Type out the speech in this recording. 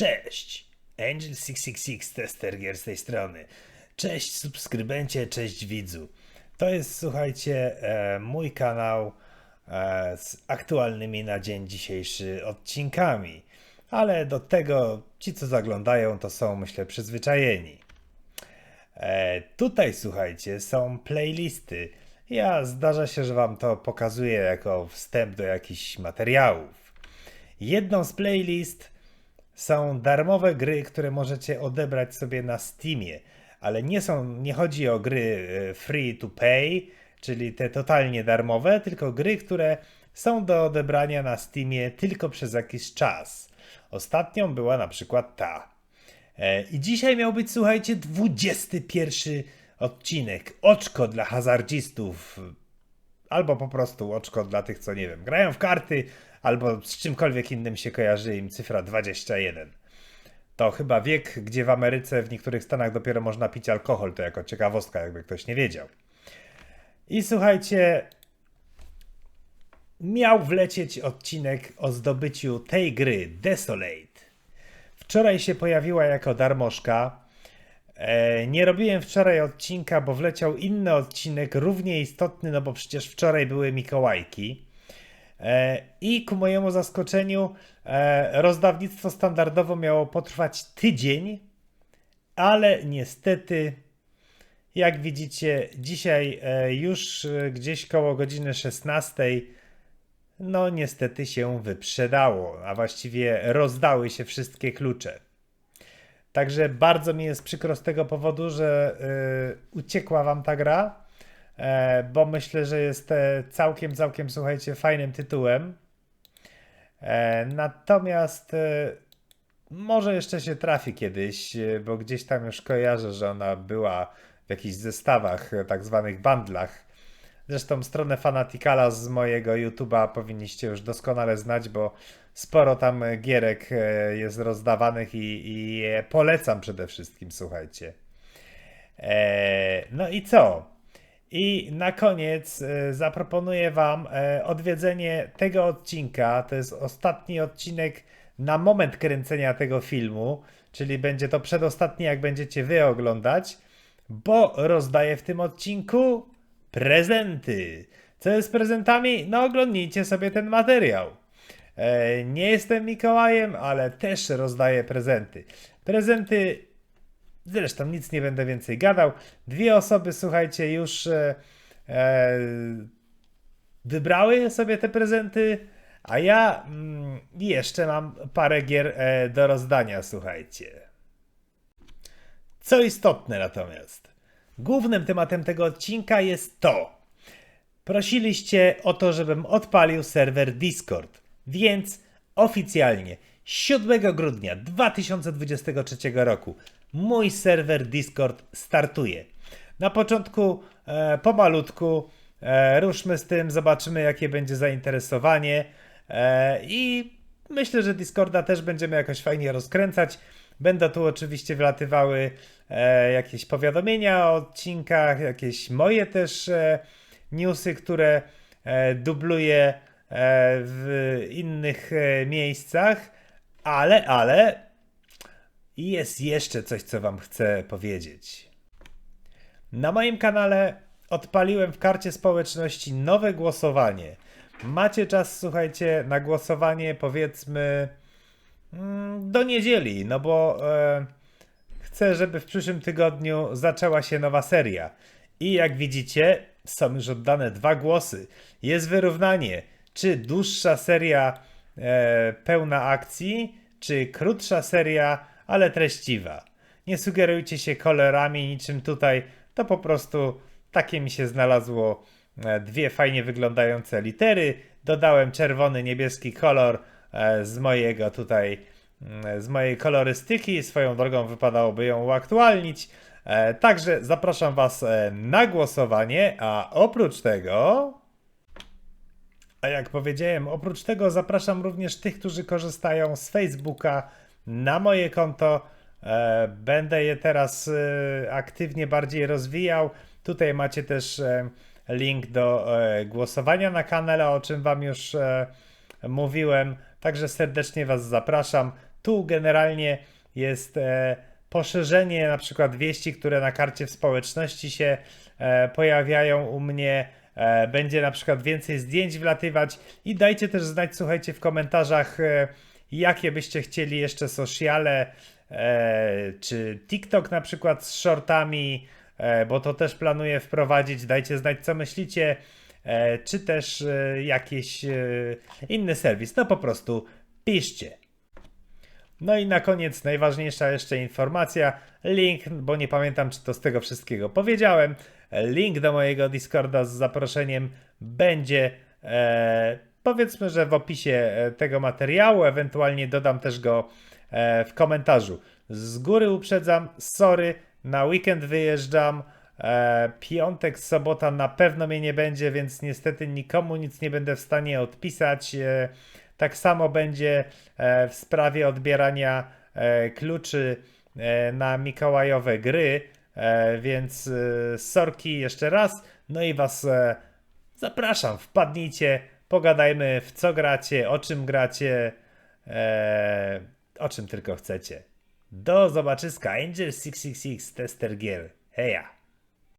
Cześć! Angel666 Tester Gier z tej strony. Cześć subskrybencie, cześć widzu. To jest, słuchajcie, e, mój kanał e, z aktualnymi na dzień dzisiejszy odcinkami. Ale do tego ci, co zaglądają, to są, myślę, przyzwyczajeni. E, tutaj, słuchajcie, są playlisty. Ja zdarza się, że wam to pokazuję jako wstęp do jakichś materiałów. Jedną z playlist są darmowe gry, które możecie odebrać sobie na Steamie, ale nie są, nie chodzi o gry e, free to pay, czyli te totalnie darmowe, tylko gry, które są do odebrania na Steamie tylko przez jakiś czas. Ostatnią była na przykład ta. E, I dzisiaj miał być, słuchajcie, 21 odcinek. Oczko dla hazardzistów. Albo po prostu oczko dla tych, co nie wiem, grają w karty, albo z czymkolwiek innym się kojarzy im cyfra 21. To chyba wiek, gdzie w Ameryce, w niektórych stanach dopiero można pić alkohol. To jako ciekawostka, jakby ktoś nie wiedział. I słuchajcie, miał wlecieć odcinek o zdobyciu tej gry Desolate. Wczoraj się pojawiła jako darmożka. E, nie robiłem wczoraj odcinka, bo wleciał inny odcinek, równie istotny, no bo przecież wczoraj były Mikołajki. E, I ku mojemu zaskoczeniu, e, rozdawnictwo standardowo miało potrwać tydzień, ale niestety, jak widzicie, dzisiaj e, już gdzieś koło godziny 16 no niestety się wyprzedało, a właściwie rozdały się wszystkie klucze. Także bardzo mi jest przykro z tego powodu, że y, uciekła wam ta gra, bo myślę, że jest e, całkiem, całkiem, słuchajcie, fajnym tytułem. E, natomiast e, może jeszcze się trafi kiedyś, e, bo gdzieś tam już kojarzę, że ona była w jakichś zestawach, e, tak zwanych bundlach. Zresztą stronę Fanaticala z mojego YouTube'a powinniście już doskonale znać, bo sporo tam gierek e, jest rozdawanych i, i polecam przede wszystkim, słuchajcie. E, no i co? I na koniec e, zaproponuję Wam e, odwiedzenie tego odcinka. To jest ostatni odcinek na moment kręcenia tego filmu, czyli będzie to przedostatni, jak będziecie Wy oglądać, bo rozdaję w tym odcinku prezenty. Co jest prezentami? No oglądnijcie sobie ten materiał. E, nie jestem Mikołajem, ale też rozdaję prezenty. Prezenty, zresztą nic nie będę więcej gadał. Dwie osoby, słuchajcie, już e, e, wybrały sobie te prezenty, a ja mm, jeszcze mam parę gier e, do rozdania, słuchajcie. Co istotne natomiast, głównym tematem tego odcinka jest to. Prosiliście o to, żebym odpalił serwer Discord, więc oficjalnie 7 grudnia 2023 roku mój serwer Discord startuje. Na początku e, pomalutku e, ruszmy z tym, zobaczymy jakie będzie zainteresowanie e, i myślę, że Discorda też będziemy jakoś fajnie rozkręcać. Będą tu oczywiście wylatywały e, jakieś powiadomienia o odcinkach, jakieś moje też e, newsy, które e, dubluję e, w innych e, miejscach, ale, ale jest jeszcze coś, co Wam chcę powiedzieć. Na moim kanale odpaliłem w karcie społeczności nowe głosowanie. Macie czas, słuchajcie, na głosowanie powiedzmy mm, do niedzieli, no bo e, chcę, żeby w przyszłym tygodniu zaczęła się nowa seria. I jak widzicie, są już oddane dwa głosy. Jest wyrównanie, czy dłuższa seria e, pełna akcji, czy krótsza seria, ale treściwa. Nie sugerujcie się kolorami niczym tutaj, to po prostu takie mi się znalazło e, dwie fajnie wyglądające litery. Dodałem czerwony, niebieski kolor e, z mojego tutaj, mm, z mojej kolorystyki. Swoją drogą wypadałoby ją uaktualnić. E, Także zapraszam Was e, na głosowanie, a oprócz tego. A jak powiedziałem, oprócz tego zapraszam również tych, którzy korzystają z Facebooka na moje konto. E, Będę je teraz e, aktywnie bardziej rozwijał. Tutaj macie też e, link do głosowania na kanale, o czym Wam już mówiłem. Także serdecznie Was zapraszam. Tu generalnie jest poszerzenie na przykład wieści, które na karcie w społeczności się pojawiają u mnie. Będzie na przykład więcej zdjęć wlatywać i dajcie też znać, słuchajcie, w komentarzach, jakie byście chcieli jeszcze sociale, e, czy TikTok na przykład z shortami, e, bo to też planuję wprowadzić. Dajcie znać, co myślicie, e, czy też jakiś inny serwis. No po prostu piszcie. No i na koniec najważniejsza jeszcze informacja, link, bo nie pamiętam czy to z tego wszystkiego powiedziałem, link do mojego Discorda z zaproszeniem będzie e, powiedzmy, że w opisie e, tego materiału, ewentualnie dodam też go e, w komentarzu. Z góry uprzedzam, sorry, na weekend wyjeżdżam, e, piątek, sobota na pewno mnie nie będzie, więc niestety nikomu nic nie będę w stanie odpisać. Tak samo będzie w sprawie odbierania kluczy na Mikołajowe gry, więc sorki jeszcze raz. No i Was zapraszam, wpadnijcie, pogadajmy w co gracie, o czym gracie, e, o czym tylko chcecie. Do zobaczyska, Angel666, tester gier. Heja!